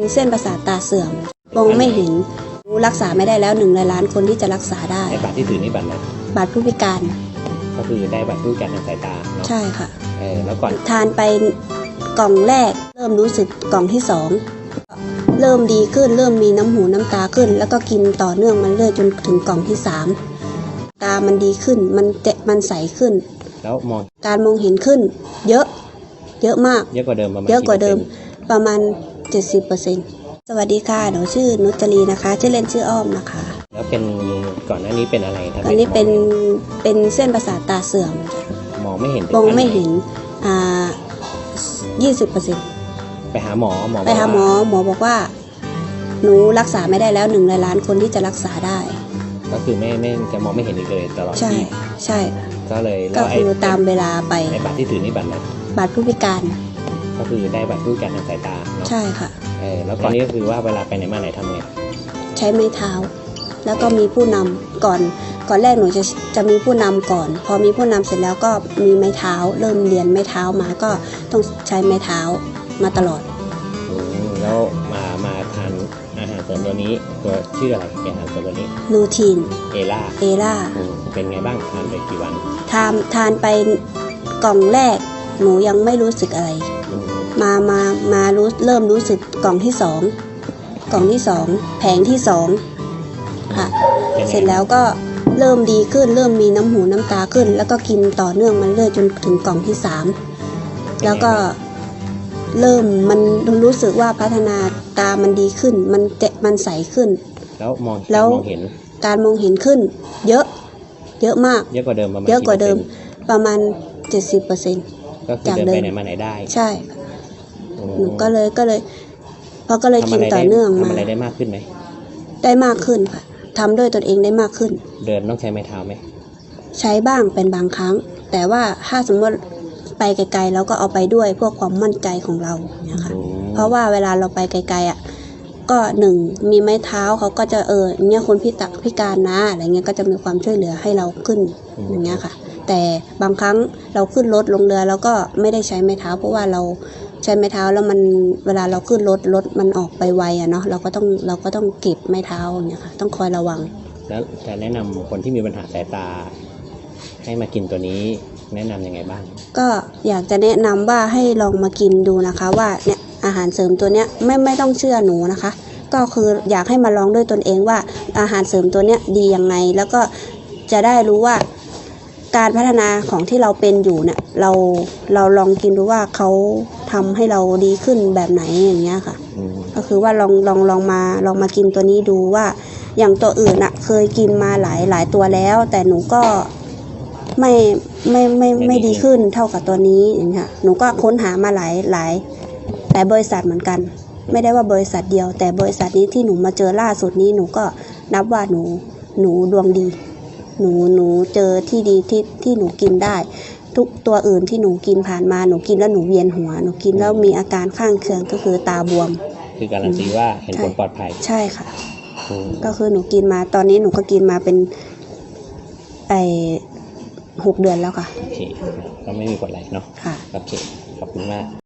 มีเส้นประสาทตาเสื่อมมองไม่เห็นรักษาไม่ได้แล้วหนึ่งในล้านคนที่จะรักษาได้ไอ้บัตรที่ถือนี่บัตรอะไรบาดผู้พิการก็คือได้บัตรผู้พิการทางสายตาเนาะใช่ค่ะเออแล้วก่อนทานไปกล่องแรก เริ่มรู้สึกกล่องที่สองเริ่มดีขึ้นเริ่มมีน้ำหูน้ำตาขึ้น แล้วก็กินต่อเนื่องมันเรื่อยจนถึงกล่องที่สามตามันดีขึ้นมันเจมันใสขึ้น แล้วมองการมองเห็นขึ้น เยอะ เยอะมาก เยอะกว่าเดิมประมาณเยอะกว่าเดิมปร์ประมาณ 70%สวัสดีค่ะ หนูชื่อนุจรีนะคะ ชื่อเล่นชื่ออ้อมนะคะเซ็นต์แล้วเป็นก่อนหน้านี้เป็นอะไรทำให้อันนี้เป็นเป็นเส้นประสาทตาเสื่อมมองไม่เห็นมองไม่เห็นอ่า20%ไปหาหมอหมอไปหาหมอหมอบอกว่า หนูรักษาไม่ได้แล้วหนึ่งในล้านคนที่จะรักษาได้ ก็คือไม่ไม่จะมองไม่เห็นอีกเลยตลอดใช่ชีพใช่ ก็เลยก็แล้วไอ้คือตามเวลาไปไอ้บัตรที่ถือนี่บัตรอะไรบาดผู้พิการ ก็คือได้บัตรผู้พิการทางสายตาเนาะใช่ค่ะ เออแล้วก่อนนี้ก็คือว่าเวลาไปไหนมาไหนทำไงใช้ไม้เท้า แล้วก็มีผู้นำก่อน ก่อนแรกหนูจะจะมีผู้นำก่อน พอมีผู้นำเสร็จแล้วก็มีไม้เท้า เริ่มเรียนไม้เท้ามาก็ต้องใช้ไม้เท้ามาตลอด อืมแล้วมามาทานอาหารเสริมตัวนี้ตัวชื่ออะไรเป็นอาหารเสริมตัวนี้ลูทีน เอล่าเอล่าอืมเป็นไงบ้างทานไปกี่วัน ทานทานไปกล่องแรก หนูยังไม่รู้สึกอะไรอื มมามามารู้เริ่มรู้สึกกล่องที่สองกล่องที่สองแผงที่สองค่ะเป็นไงเสร็จแล้วก็เริ่มดีขึ้น เริ่มมีน้ำหูน้ำตาขึ้น แล้วก็กินต่อเนื่องมันเรื่อยจนถึงกล่องที่สามแล้วก็เริ่มมันรู้สึกว่าพัฒนาตามันดีขึ้น มันเจมันใสขึ้น แล้วมองแล้วมองเห็นการมองเห็นขึ้น เยอะ เยอะมาก เยอะกว่าเดิมประมาณเยอะกว่าเดิมปร์ประมาณ70%เซ็นต์ก็คือจากเดินเดิมไปไหนมาไหนได้ ใช่อืม หนูก็เลยก็เลยพอก็เลยทำกินอะไรต่อได้เนื่องมาทำอะไรได้มากขึ้นไหมได้มากขึ้นค่ะทำด้วยตนเองได้มากขึ้น เดินต้องใช้ไม้เท้าไหมใช้บ้างเป็นบางครั้ง แต่ว่าถ้าสมมติไปไกลๆเราก็เอาไปด้วยเพื่อความมั่นใจของเราเนี่ยค่ะอืมเพราะว่าเวลาเราไปไกลๆอะก็หนึ่งมีไม้เท้าเขาก็จะเออเนี่ยคนพิตักพิการนะอะไรเงี้ยก็จะมีความช่วยเหลือให้เราขึ้นอย่างเงี้ยค่ะ แต่บางครั้งเราขึ้นรถลงเรือแล้วก็ไม่ได้ใช้ไม้เท้า เพราะว่าเรา ใช้ไม้เท้าแล้วมันเวลาเราขึ้นรถรถมันออกไปไวอะเนาะเราก็ต้องเราก็ต้องเก็บไม้เท้าอย่างเงี้ยค่ะต้องคอยระวัง แล้วจะแนะนำคนที่มีปัญหาสายตา ให้มากินตัวนี้แนะนำยังไงบ้าง ก็อยากจะแนะนำว่าให้ลองมากินดูนะคะว่าเนี่ยอาหารเสริมตัวเนี้ยไม่ไม่ต้องเชื่อหนูนะคะ ก็คืออยากให้มาลองด้วยตนเองว่าอาหารเสริมตัวเนี้ยดียังไงแล้วก็จะได้รู้ว่า การพัฒนาของที่เราเป็นอยู่เนี่ยเราเราลองกินดูว่าเขาทำให้เราดีขึ้นแบบไหนอย่างเงี้ยค่ะอืมก็คือว่าลองลองลองมาลองมากินตัวนี้ดูว่า อย่างตัวอื่นอะเคยกินมาหลายหลายตัวแล้ว แต่หนูก็ไม่ไม่ไม่ไม่ดีขึ้นเท่ากับตัวนี้อย่างเงี้ยหนูก็ค้นหามาหลายหลายหลายบริษัทเหมือนกัน ไม่ได้ว่าบริษัทเดียว แต่บริษัทนี้ที่หนูมาเจอล่าสุดนี้หนูก็นับว่าหนูหนูดวงดี หนูหนูเจอที่ดีที่ที่หนูกินได้ ทุกตัวอื่นที่หนูกินผ่านมาหนูกินแล้วหนูเวียนหัว หนูกินแล้วมีอาการข้างเคียงก็คือตาบวม คือการันตีว่าเห็นผลปลอดภัย ใช่ค่ะอืมก็คือหนูกินมาตอนนี้หนูก็กินมาเป็นไอหกเดือนแล้วค่ะ โอเค ก็ไม่มีผลอะไรเนาะค่ะ โอเค ขอบคุณมาก